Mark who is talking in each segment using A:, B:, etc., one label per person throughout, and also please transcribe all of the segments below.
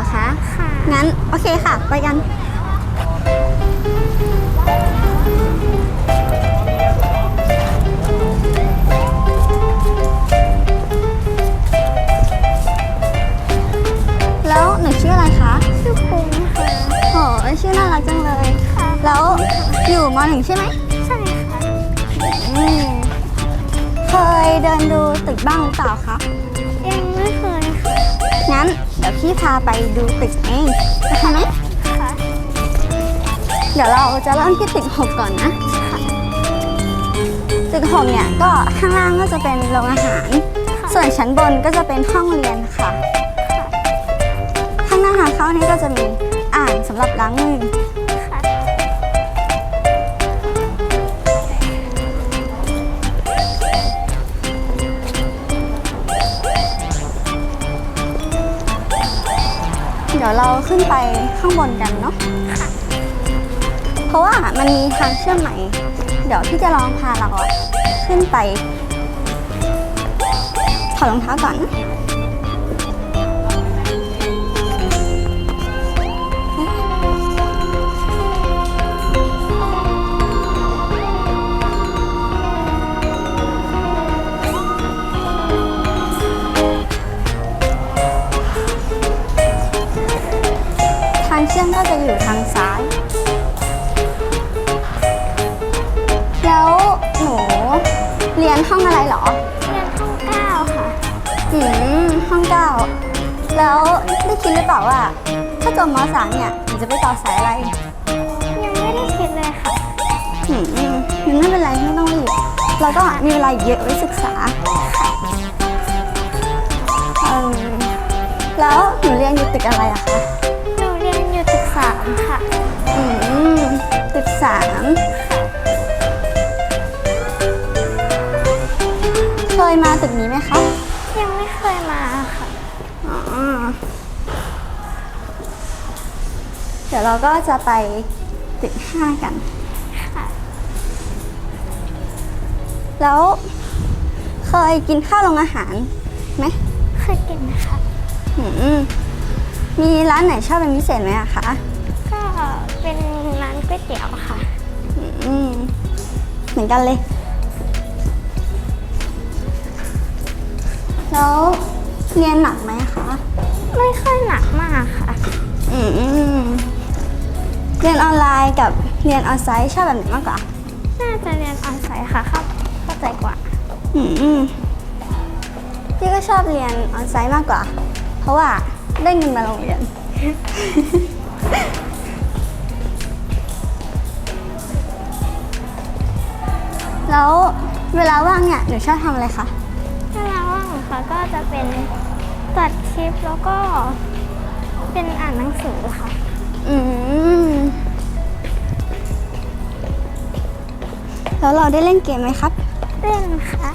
A: รอคะ
B: ค่ะ
A: งั้น โอเคค่ะ ไปกัน แล้วหนูชื่ออะไรคะ
B: ชื่อปุ้งค่ะ
A: โหชื่อน่ารักจังเลย
B: ค่ะ
A: แล้วอยู่มหนึ่งใช่ไหม
B: ใช่ค่ะ
A: อืมเคยเดินดูตึกบ้างหรือเปล่าคะ
B: เดี๋
A: ยวพี่พาไปดูตึกเองโอเคไหม
B: ค่ะ
A: เดี๋ยวเราจะเริ่มที่ตึกหกก่อนนะตึกหกเนี่ยก็ข้างล่างก็จะเป็นโรงอาหาร ส่วนชั้นบนก็จะเป็นห้องเรียนค่ะ ข้างหน้าทางเข้านี่ก็จะมีอ่างสำหรับล้างมือ ดี๋ยวเราขึ้นไปข้างบนกันเนาะเพราะว่ามันมีทางเชื่อมใหม่ เดี๋ยวพี่จะลองพาเราอะขึ้นไป ถอดรองเท้าก่อนนะางเชื่อมก็จะอยู่ทางซ้าย แล้วหนูเรียนห้องอะไรเหรอ
B: เรียนห้องเก้าค่ะ
A: อืม ห้องเก้า แล้วได้คิดหรือเปล่าว่า ถ้าจบมสามเนี่ยหนูจะไปต่อสายอะไร
B: ยังไม่ได้คิดเลยค่ะ
A: อืมมันไม่เป็นไรไม่ต้องรีบเราก็มีเวลาเยอะไว้ศึกษาแล้วหนูเรียนอยู่ตึกอะไรอะคะา
B: มค่ะ
A: อืมตึกสามเคยมาตึกนี้ไหมคะ
B: ยังไม่เคยมาค่ะ
A: อ๋อ เดี๋ยวเราก็จะไปตึกห้ากัน
B: ค่ะ
A: แล้วเคยกินข้าวโรงอาหารไหม
B: เคยกินค่ะ
A: อืมมีร้านไหนชอบเป็นพิเศษไหมอะคะ
B: ก็ เป็นร้านก๋วยเตี๋ยวค่ะ
A: อืมเหมือนกันเลย แล้วเรียนหนักไหมคะ
B: ไม่ค่อยหนักมากค่ะ
A: อืมเรียนออนไลน์กับเรียนออนไซต์ชอบแบบไหนมากกว่า
B: น่าจะเรียนออนไซต์ค่ะเข้าเข้าใจกว่า
A: อืมพี่ก็ชอบเรียนออนไซต์มากกว่า เพราะว่าได้เงินมาโรงเรียน เวลาว่างเนี่ยหนูชอบทำอะไรคะ
B: เวลาว่างของเขาก็จะเป็นตัดคลิปแล้วก็เป็นอ่านหนังสือค่ะ
A: อืมแล้วเราได้เล่นเกมไหมครับ
B: เล่นค่ะ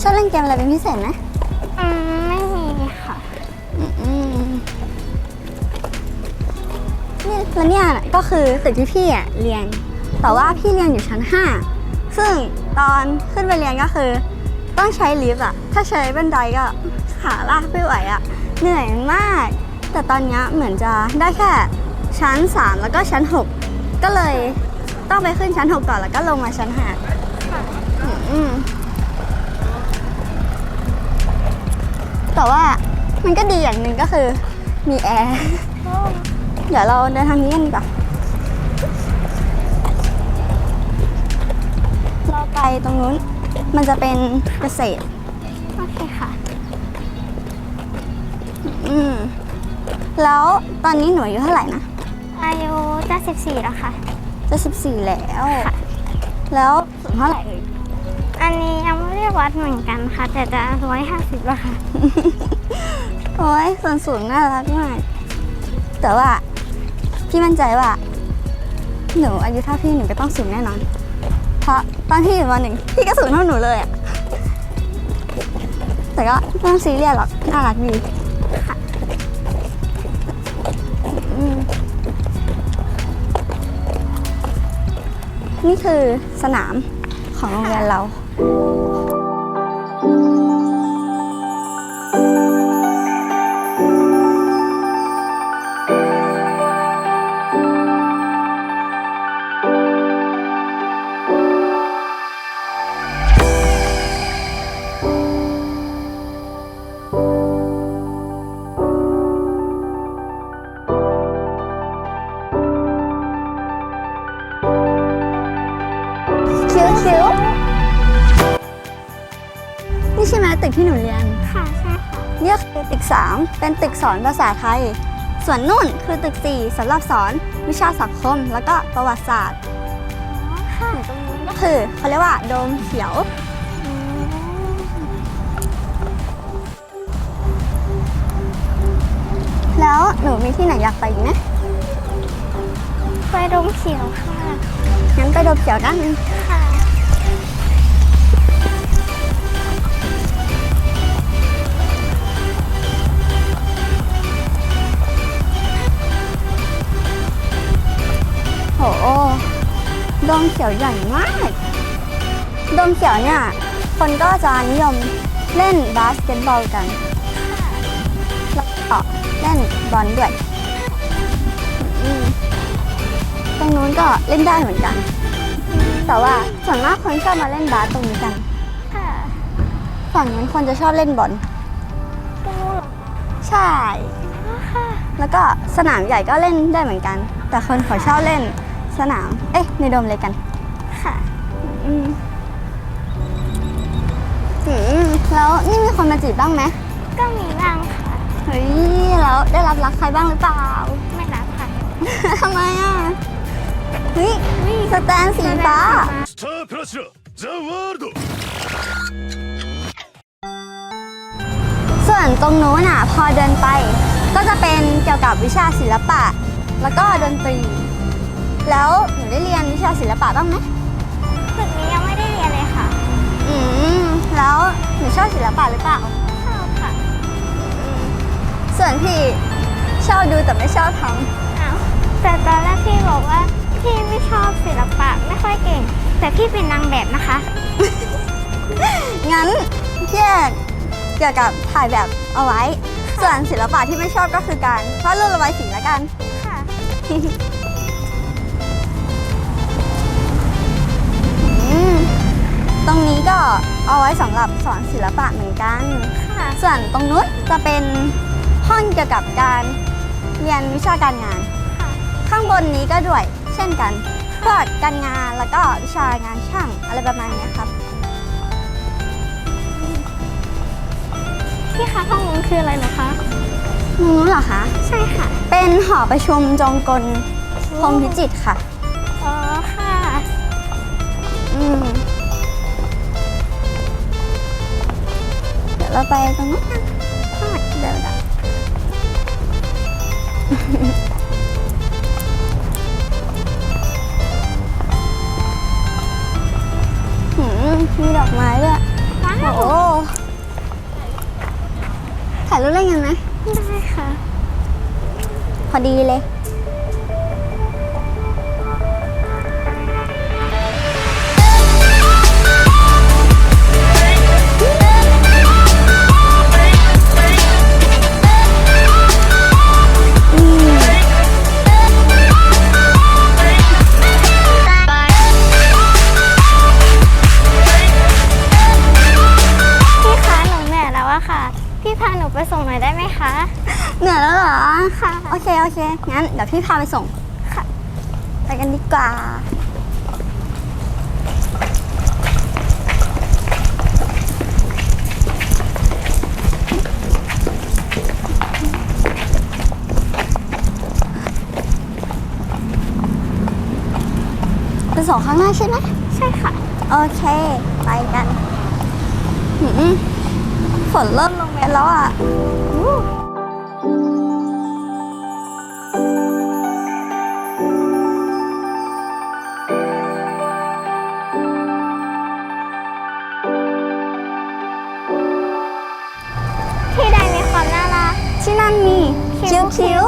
A: ชอบเล่นเกมอะไรเป็นพิเศษไหม
B: อืมไม่มีค่ะ
A: อืมนี่แล้วเนี่ยก็คือตึกที่พี่อะเรียน แต่ว่าพี่เรียนอยู่ชั้น 5 ซึ่ง ตอนขึ้นไปเรียนก็คือ ต้องใช้ลิฟต์อะถ้าใช้บันไดก็ขาลากไม่ไหวอะเหนื่อยมาก แต่ตอนเนี้ยเหมือนจะได้แค่ชั้น 3 แล้วก็ชั้น 6 ก็เลยต้องไปขึ้นชั้น 6 ก่อนแล้วก็ลงมาชั้น5แต่ว่ามันก็ดีอย่างหนึ่งก็คือมีแอร์ เดี๋ยวเราเดินทางนี้กันดีกว่า ตรงนู้น มันจะเป็นเกษตร
B: โอเคค่ะ
A: อืม แล้วตอนนี้หนูอายุเท่าไหร่นะ
B: อายุจะ14แล้วค่ะ
A: จะ14แล้ว
B: ค่ะ
A: แล้วสูงเท่าไหร่เอ่ย
B: อันนี้ยังไม่ได้วัดเหมือนกันค่ะ แต่จะ150แล้วค่ะ
A: โอ้ยส่วนสูงน่ารักมาก แต่ว่าพี่มั่นใจว่า หนูอายุเท่าพี่หนูก็ต้องสูงแน่นอนเพราะตอนที่อยู่มหนึ่งพี่ก็สูงเท่าหนูเลยอะแต่ก็ไม่ต้องซีเรียสหรอกน่ารักดีค่ะอืมนี่คือสนามของโรงเรียนเรา ตึกที่หนูเรียน
B: ค่ะ ใช่ค่ะ
A: เนี่ยคือตึก 3 เป็นตึกสอนภาษาไทย ส่วนนู่นคือตึก 4สำหรับสอนวิชาสังคม แล้วก็ประวัติศาสตร์
B: อ๋อค่ะ
A: ตรงนู้นก็คือเขาเรียกว่าโดมเขียว
B: อืม
A: แล้วหนูมีที่ไหนอยากไปอีกไหม
B: ไปดมเขียวค่ะ
A: งั้นไปโดมเขียวกัน
B: ค่ะ
A: โขียวใหญ่มาก โดมเขียวเนี่ย คนก็จะนิยมเล่นบาสเกตบอลกันแล้วก็เล่นบอลด้วยตรงนู้นก็เล่นได้เหมือนกัน แต่ว่าส่วนมากคนชอบมาเล่นบาสตรงนี้กันฝั่งนู้นคนจะชอบเล่นบอล
B: ตรงนู้น
A: ใช่ แล้วก็สนามใหญ่ก็เล่นได้เหมือนกัน แต่คนเขาชอบเล่นสนาม เอ๊ะ ในโดมเลยกัน
B: ค่ะ
A: อืมอืมแล้วนี่มีคนมาจีบบ้างไหม
B: ก็มีบ้างค่ะ
A: เฮ้ย แล้วได้รับรักใครบ้างหรือเปล่า
B: ไม่รับค่ะ
A: ทำไมอ่ะ เฮ้ยสแตนสีฟ้า
C: スタープラチナザ・ワールド
A: ส่วนตรงนู้นอ่ะ พอเดินไป ก็จะเป็นเกี่ยวกับวิชาศิลปะ แล้วก็ดนตรี แล้วหนูได้เรียนวิชาศิลปะบ้างไหม ศิลปะหรือเปล่า
B: ชอบค่ะ
A: ส่วนพี่ชอบดูแต่ไม่ชอบท
B: อ้าวแต่ตอนแรกพี่บอกว่าพี่ไม่ชอบศิลปะไม่ค่อยเก่ง แต่พี่เป็นนางแบบนะคะำ
A: งั้นพี่แอกเกี่ยวกับถ่ายแบบเอาไว้ ส่วนศิลปะที่ไม่ชอบก็คือการวาดรูประบายสีละกัน
B: ค่ะ
A: ตรงนี้ก็เอาไว้สำหรับสอนศิลปะเหมือนกัน
B: ค่ะ
A: ส่วนตรงนู้นจะเป็นห้องเกี่ยวกับการเรียนวิชาการงาน
B: ค่ะ
A: ข้างบนนี้ก็ด้วยเช่นกันพวกการงานแล้วก็วิชางานช่างอะไรประมาณเนี้ยครับ
B: พี่คะห้องนู้นคืออะไรเหรอคะ
A: ตรงนู้นเหรอคะ
B: ใช่ค่ะ
A: เป็นหอประชุมจงกลพรหมพิจิตรค่ะ โอ้โหถ่ายรูปเล่นกันไหม
B: ได้ค่ะ
A: พอดีเลย
B: งั้น
A: เดี๋ยวพี่พาไปส่ง
B: ค่ะ
A: ไปกันดีกว่า ไปส่งข้างหน้าใช่ไหม
B: ใช่ค่ะ
A: โอเค ไปกันหืมฝนเริ่มลงเม็ดแล้วอะ ที่นั่นมีคิ้วคิ้ว